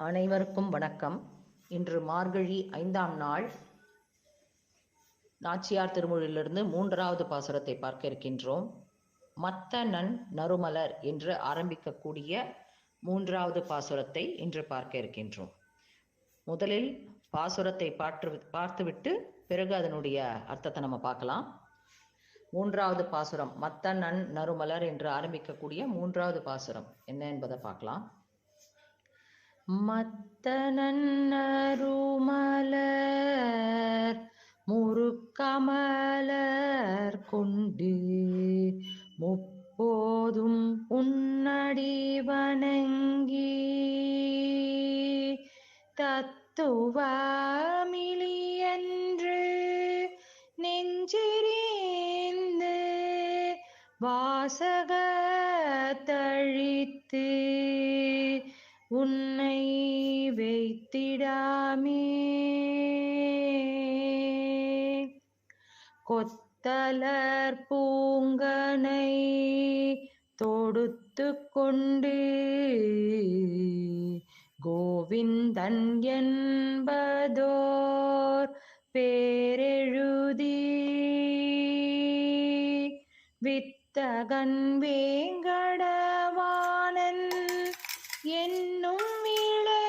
அனைவருக்கும் வணக்கம். இன்று மார்கழி ஐந்தாம் நாள். நாச்சியார் திருமொழியிலிருந்து மூன்றாவது பாசுரத்தை பார்க்க இருக்கின்றோம். மத்த நன் நறுமலர் என்று ஆரம்பிக்கக்கூடிய மூன்றாவது பாசுரத்தை இன்று பார்க்க இருக்கின்றோம். முதலில் பாசுரத்தை பார்த்து பார்த்துவிட்டு பிறகு அதனுடைய அர்த்தத்தை நம்ம பார்க்கலாம். மூன்றாவது பாசுரம் மத்த நன் நறுமலர் என்று ஆரம்பிக்கக்கூடிய மூன்றாவது பாசுரம் என்ன என்பதை பார்க்கலாம். மத்த நன்னருமலர் முறுக்கமலர் கொண்டு முப்போதும் உன்னடி வணங்கி தத்துவமிலியன்று வாசக தழித்து உன்னை வைத்திடாமே. கொத்தலர் பூங்கனை தொடுத்து கொண்டு கோவிந்தன் என்பதோர் பேரெழுதி. வித்தகன் வேங்கடவானன் என்னும் விளக்கினில்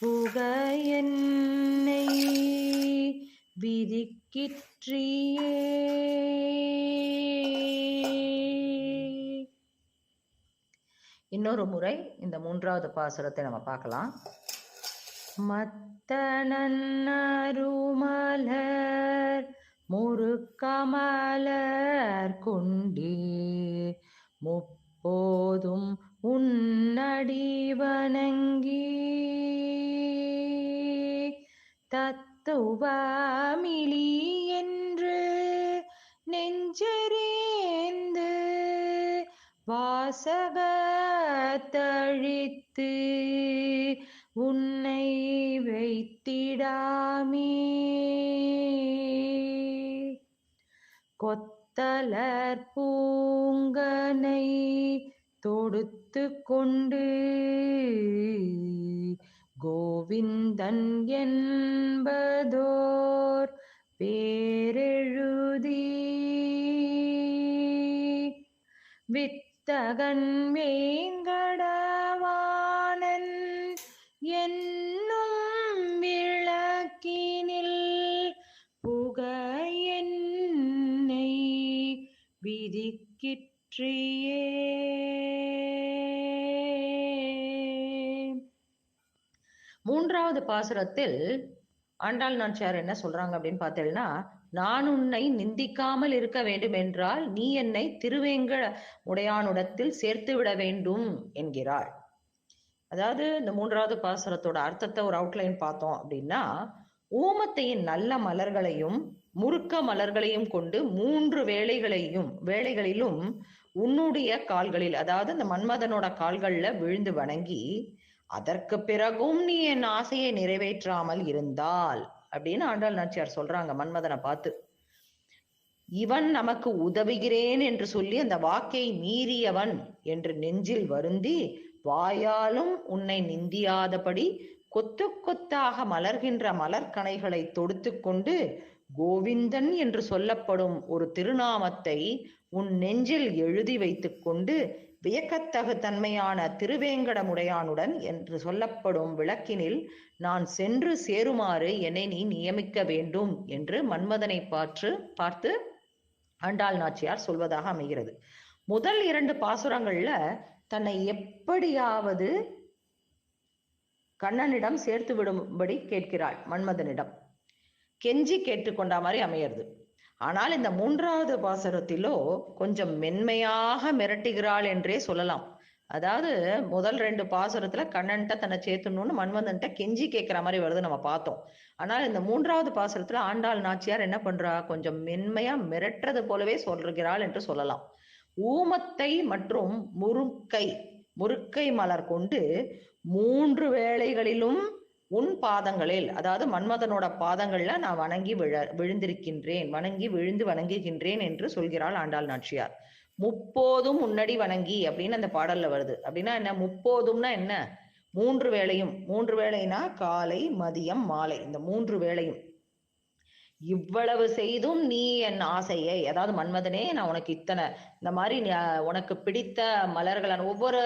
புக என்னை விதிக்கிற்றியே. இன்னொரு முறை இந்த மூன்றாவது பாசுரத்தை நம்ம பார்க்கலாம். மத்த நன்னருமலர் முறுக்கமலர் கொண்டு முப்போதும் உன்னடி வணங்கி தத்துவமிழி என்று நெஞ்செறிந்து வாசகத்தழித்து உன்னை வைத்திடாமே. கொத்த பூங்கனை தொடுத்து கொண்டு கோவிந்தன் என்பதோர் பேரெழுதி. வித்தகன் வேங்கடவானன் விதிக்கிற்றியே மூன்றாவது பாசுரத்தில் ஆண்டாள் நாச்சியார் என்ன சொல்றாங்க அப்படின்னு பார்த்தேன்னா நான் உன்னை நிந்திக்காமல் இருக்க வேண்டும் என்றால் நீ என்னை திருவேங்க உடையானுடத்தில் சேர்த்து விட வேண்டும் என்கிறாள். அதாவது இந்த மூன்றாவது பாசுரத்தோட அர்த்தத்தை ஒரு அவுட்லைன் பார்த்தோம் அப்படின்னா ஊமத்தையின் நல்ல மலர்களையும் முறுக்க மலர்களையும் கொண்டு மூன்று வேளைகளையும் வேலைகளிலும் உன்னுடைய கால்களில் அதாவது அந்த மன்மதனோட கால்கள்ல விழுந்து வணங்கி அதற்கு பிறகும் நீ என் ஆசையை நிறைவேற்றாமல் இருந்தால் அப்படின்னு ஆண்டாள் நாச்சியார் சொல்றாங்க மன்மதனை பார்த்து. இவன் நமக்கு உதவுகிறேன் என்று சொல்லி அந்த வாக்கை மீறியவன் என்று நெஞ்சில் வருந்தி வாயாலும் உன்னை நிந்தியாதபடி கொத்து கொத்தாக மலர்கின்ற மலர்கனைகளை தொடுத்து கொண்டு கோவிந்தன் என்று சொல்லப்படும் ஒரு திருநாமத்தை உன் நெஞ்சில் எழுதி வைத்துக் கொண்டு வியக்கத்தகு தன்மையான திருவேங்கடமுடையானுடன் என்று சொல்லப்படும் விளக்கினில் நான் சென்று சேருமாறு என்னை நீ நியமிக்க வேண்டும் என்று மன்மதனை பார்த்து பார்த்து ஆண்டாள் நாச்சியார் சொல்வதாக அமைகிறது. முதல் இரண்டு பாசுரங்கள்ல தன்னை எப்படியாவது கண்ணனிடம் சேர்த்து விடும்படி கேட்கிறாள் மன்மதனிடம். கெஞ்சி கேட்டுக்கொண்ட மாதிரி அமையிறது. ஆனால் இந்த மூன்றாவது பாசரத்திலோ கொஞ்சம் மென்மையாக மிரட்டுகிறாள் என்றே சொல்லலாம். அதாவது முதல் ரெண்டு பாசுரத்துல கண்ணன்ட்ட தன்னை சேர்த்துணும்னு மன்மதன்ட்ட கெஞ்சி கேட்கிற மாதிரி வருது நம்ம பார்த்தோம். ஆனால் இந்த மூன்றாவது பாசுரத்துல ஆண்டாள் நாச்சியார் என்ன பண்றா? கொஞ்சம் மென்மையா மிரட்டுறது போலவே சொல்கிறாள் என்று சொல்லலாம். ஊமத்தை மற்றும் முறுக்கை முறுக்கை மலர் கொண்டு மூன்று வேளைகளிலும் உன் பாதங்களில் அதாவது மன்மதனோட பாதங்கள்ல நான் வணங்கி விழ விழுந்திருக்கின்றேன் வணங்கி விழுந்து வணங்குகின்றேன் என்று சொல்கிறாள் ஆண்டாள் நாச்சியார். முப்போதும் முன்னடி வணங்கி அப்படின்னு அந்த பாடல்ல வருது. அப்படின்னா என்ன? முப்போதும்னா என்ன? மூன்று வேளையும். மூன்று வேளைனா காலை மதியம் மாலை. இந்த மூன்று வேளையும். இவ்வளவு செய்தும் நீ என் ஆசையை அதாவது மன்மதனே நான் உனக்கு இத்தனை இந்த மாதிரி உனக்கு பிடித்த மலர்களான ஒவ்வொரு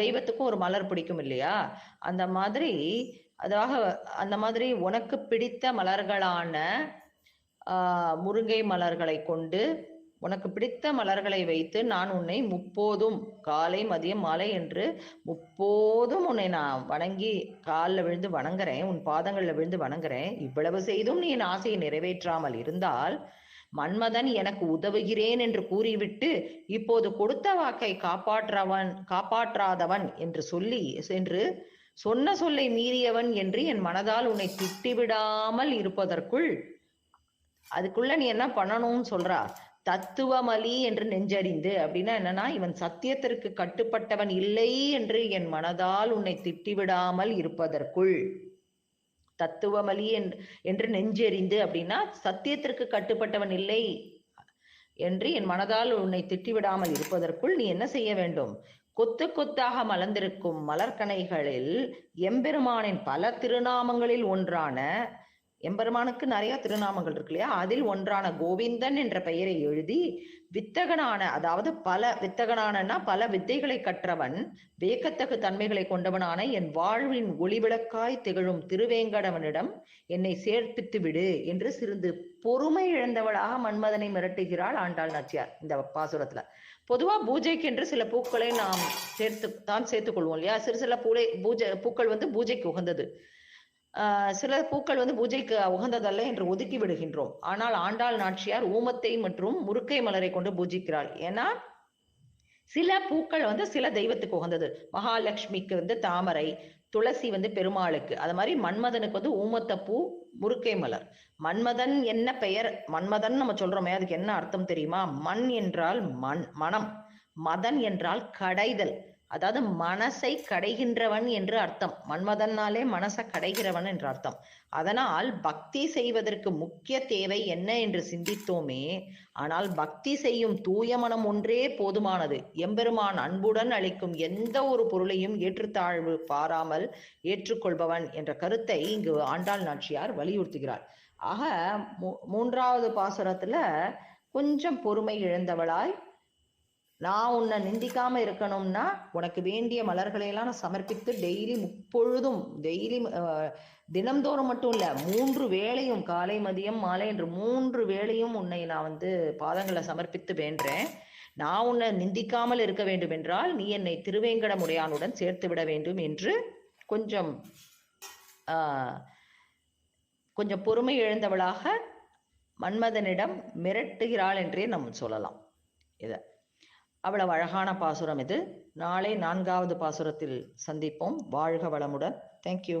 தெய்வத்துக்கும் ஒரு மலர் பிடிக்கும் இல்லையா? அந்த மாதிரி அதாக அந்த மாதிரி உனக்கு பிடித்த மலர்களான முருங்கை மலர்களை கொண்டு உனக்கு பிடித்த மலர்களை வைத்து நான் உன்னை முப்போதும் காலை மதியம் மாலை என்று முப்போதும் உன்னை நான் வணங்கி காலில் விழுந்து வணங்குறேன் உன் பாதங்களில் விழுந்து வணங்குறேன். இவ்வளவு செய்தும் நீ என் ஆசையை நிறைவேற்றாமல் இருந்தால் மன்மதன் எனக்கு உதவுகிறேன் என்று கூறிவிட்டு இப்போது கொடுத்த வாக்கை காப்பாற்றவன் காப்பாற்றாதவன் என்று சொல்லி என்று சொன்ன சொல்லை மீறியவன் என்று என் மனதால் உன்னை திட்டிவிடாமல் இருப்பதற்குள் அதுக்குள்ள நீ என்ன பண்ணணும்னு சொல்றா? தத்துவமலி என்று நெஞ்சறிந்து அப்படின்னா என்னன்னா இவன் சத்தியத்திற்கு கட்டுப்பட்டவன் இல்லை என்று என் மனதால் உன்னை திட்டிவிடாமல் இருப்பதற்குள். தத்துவமலி என்- என்று நெஞ்செறிந்து அப்படின்னா சத்தியத்திற்கு கட்டுப்பட்டவன் இல்லை என்று என் மனதால் உன்னை திட்டிவிடாமல் இருப்பதற்குள் நீ என்ன செய்ய வேண்டும்? கொத்து கொத்தாக மலர்ந்திருக்கும் மலர்கனைகளில் எம்பெருமானின் பல திருநாமங்களில் ஒன்றான எம்பெருமானுக்கு நிறைய திருநாமங்கள் இருக்கு இல்லையா? அதில் ஒன்றான கோவிந்தன் என்ற பெயரை எழுதி வித்தகனான அதாவது பல வித்தகனானன்னா பல வித்தைகளை கற்றவன் வேக்கத்தகு தன்மைகளை கொண்டவனான என் வாழ்வின் ஒளிவிளக்காய் திகழும் திருவேங்கடவனிடம் என்னை சேர்ப்பித்து விடு என்று சிறிது பொறுமை இழந்தவளாக மன்மதனை மிரட்டுகிறாள் ஆண்டாள் நாச்சியார் இந்த பாசுரத்துல. பொதுவா பூஜைக்கு என்று சில பூக்களை நாம் சேர்த்து தான் சேர்த்துக் கொள்வோம் இல்லையா? சிறு சில பூலை பூஜை பூக்கள் வந்து பூஜைக்கு உகந்தது. சில பூக்கள் வந்து பூஜைக்கு உகந்ததல்ல என்று ஒதுக்கி விடுகின்றோம். ஆனால் ஆண்டாள் நாச்சியார் ஊமத்தை மற்றும் முருக்கை மலரை கொண்டு பூஜிக்கிறாள். ஏன்னா சில பூக்கள் வந்து சில தெய்வத்துக்கு உகந்தது. மகாலட்சுமிக்கு வந்து தாமரை துளசி வந்து பெருமாளுக்கு. அது மாதிரி மன்மதனுக்கு வந்து ஊமத்த பூ முருக்கை மலர். மன்மதன் என்ன பெயர்? மன்மதன் நம்ம சொல்றோமே அதுக்கு என்ன அர்த்தம் தெரியுமா? மண் என்றால் மண் மனம். மதன் என்றால் கடைதல். அதாவது மனசை கடைகின்றவன் என்று அர்த்தம். மன்மதன்னாலே மனசை கடைகிறவன் என்று அர்த்தம். அதனால் பக்தி செய்வதற்கு முக்கிய தேவை என்ன என்று சிந்தித்தோமே ஆனால் பக்தி செய்யும் தூய மனம் ஒன்றே போதுமானது. எம்பெருமான் அன்புடன் அளிக்கும் எந்த ஒரு பொருளையும் ஏற்றுத்தாழ்வு பாராமல் ஏற்றுக்கொள்பவன் என்ற கருத்தை இங்கு ஆண்டாள் நாச்சியார் வலியுறுத்துகிறார். ஆக மூ- மூன்றாவது பாசுரத்துல கொஞ்சம் பொறுமை இழந்தவளாய் நான் உன்னை நிந்திக்காம இருக்கணும்னா உனக்கு வேண்டிய மலர்களை எல்லாம் நான் சமர்ப்பித்து டெய்லி முப்பொழுதும் டெய்லி தினம்தோறும் மட்டும் இல்ல மூன்று வேளையும் காலை மதியம் மாலை என்று மூன்று வேளையும் உன்னை நான் வந்து பாதங்களை சமர்ப்பித்து வேண்டேன் நான் உன்னை நிந்திக்காமல் இருக்க வேண்டும் என்றால் நீ என்னை திருவேங்கட முடையானுடன் சேர்த்து விட வேண்டும் என்று கொஞ்சம் கொஞ்சம் பொறுமை இழந்தவளாக மன்மதனிடம் மிரட்டுகிறாள் என்றே நம்ம சொல்லலாம். இதை. அவ்வளவு அழகான பாசுரம் இது. நாளை நான்காவது பாசுரத்தில் சந்திப்போம். வாழ்க வளமுடன். தேங்க்யூ